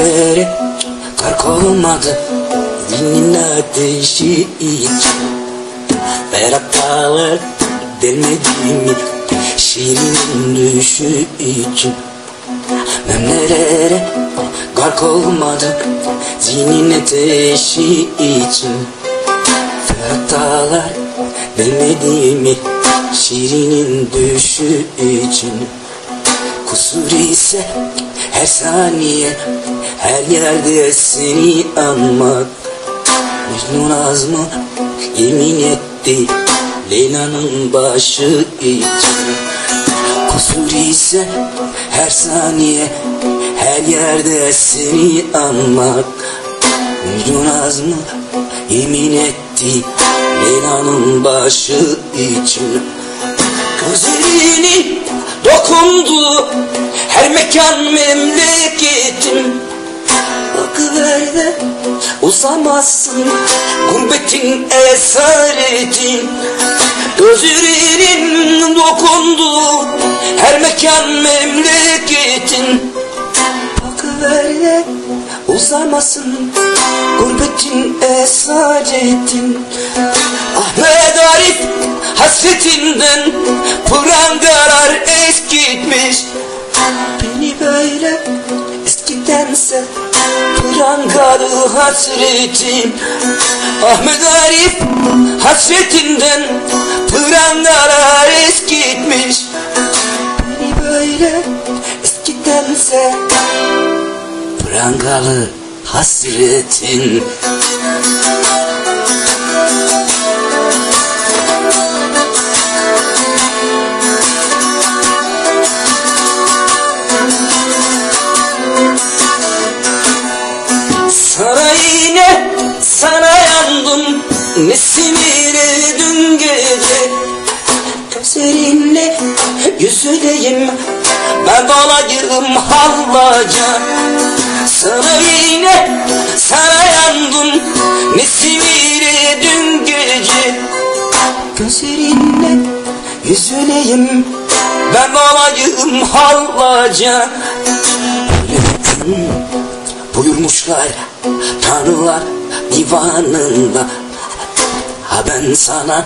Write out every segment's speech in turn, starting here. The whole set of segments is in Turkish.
seferi Kark olmadı Dilinin ateşi hiç Beratlar delmediğimi Şiirinin düşü için. Memlelere gark olmadı Zihnin ateşi için. Feratalar delmediğimi Şiirinin düşü için. Kusur ise her saniye Her yerde seni anmak. Mecnun azmı yemin etti Leyla'nın başı için. Kusur ise her saniye Her yerde seni anmak. Mecnun azmı yemin etti Leyla'nın başı için. Gözlerinin dokundu her mekan memleketim. Bakıver de uzamazsın. Gurbetin esaretin Gözlerinin dokundu. Her mekan memleketin Bakıver de uzamasın gurbetin esaretin. Ahmet Arif hasretinden prangalar eskitmiş. Beni eskidense prangalı hasretim Ahmet Arif hasretinden prangalar eskitmiş. Beni böyle eskidense prangalı hasretin Nesimine dün gece? Gözlerinle yüzüleyim Ben dolayım hallaca. Sana yine sana yandım. Nesimine dün gece? Gözlerinle yüzüleyim Ben dolayım hallaca. Buyurmuşlar Tanrılar divanında Ha ben sana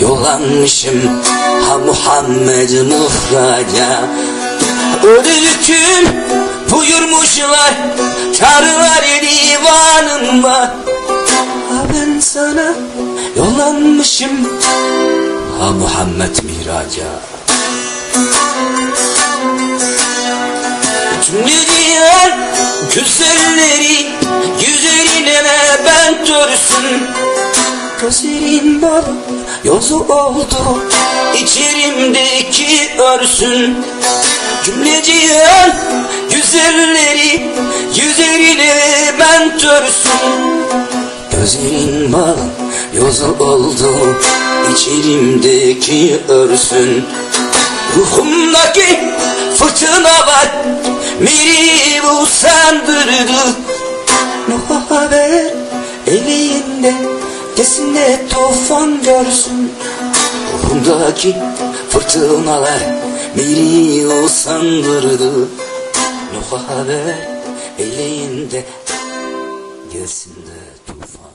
yollanmışım. Ha Muhammed muhraca Öyle hüküm buyurmuşlar Tanrılar divanında Ha ben sana yollanmışım Ha Muhammed miraca. Cümlediyen güzelleri Yüzlerine ben törsün Bal yozu oldu. İçerimdeki örsün Cümleciyen güzelleri Yüzlerine ben törsün. Gözlerin bal yozu oldu İçerimdeki örsün. Ruhumdaki fırtınalar Beni usandırdı Nuh'a haber elinde Kesinde tufan görsün. Ruhumdaki fırtınalar Beni usandırdı Nuh'a haber elinde Gelsin de tufan